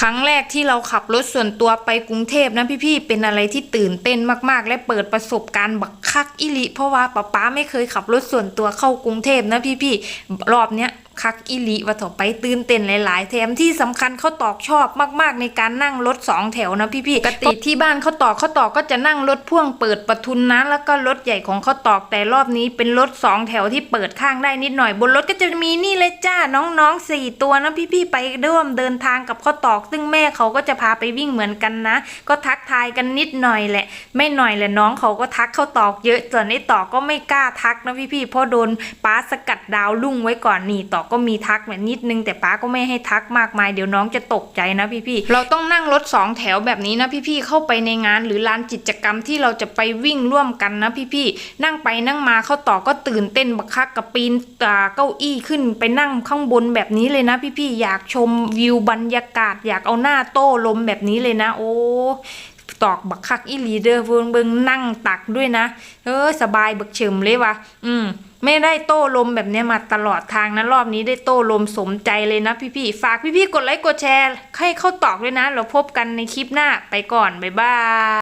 ครั้งแรกที่เราขับรถส่วนตัวไปกรุงเทพนะพี่ๆ เป็นอะไรที่ตื่นเต้นมากๆ และเปิดประสบการณ์บักคักอิลิ เพราะว่าป๊าป๊าไม่เคยขับรถส่วนตัวเข้ากรุงเทพนะพี่ๆ รอบเนี้ย คักอิลิว่าต่อไปตื่นเต้นหลายๆแถมที่สำคัญเขาตอกชอบมากๆในการนั่งรถสองแถวนะพี่ๆปกติที่บ้านเขาตอกเขาตอกก็จะนั่งรถพ่วงเปิดประทุนนะแล้วก็รถใหญ่ของเขาตอกแต่รอบนี้เป็นรถสองแถวที่เปิดข้างได้นิดหน่อยบนรถก็จะมีนี่เลยจ้าน้องๆสี่ตัวนะพี่ๆไปร่วมเดินทางกับเขาตอก ซึ่งแม่เขาก็จะพาไปวิ่งเหมือนกันนะ ก็ทักทายกันนิดหน่อยแหละ ไม่หน่อยแหละน้องเขาก็ทักเขาตอกเยอะส่วนไอ้ตอกก็ไม่กล้าทักนะพี่ๆเพราะโดนป้าสกัดดาวลุ่งไว้ก่อนนี่ตอกก็มีทักแบบนิดนึงแต่ป้าก็ไม่ให้ทักมากมายเดี๋ยวน้องจะตกใจนะพี่ๆเราต้องนั่งรถสองแถวแบบนี้นะพี่ๆเข้าไปในงานหรือลานกิจกรรมที่เราจะไปวิ่งร่วมกันนะพี่ๆนั่งไปนั่งมาเข้าต่อก็ตื่นเต้นบักคักกับปีนอ่าเก้าอี้ขึ้นไปนั่งข้างบนแบบนี้เลยนะพี่ๆอยากชมวิวบรรยากาศ อยากเอาหน้าโต้ลมแบบนี้เลยนะ โอ้ ตอกบักคักอีลีเดอร์เบิงเบิงนั่งตักด้วยนะ เออสบายบักเฉิมเลยวะอืมไม่ได้โต้ลมแบบเนี้ยมาตลอดทางนะรอบนี้ได้โต้ลมสมใจเลยนะพี่ๆฝากพี่ๆกดไลค์กดแชร์ให้เข้าตอกด้วยนะ เราพบกันในคลิปหน้าไปก่อน บ๊ายบาย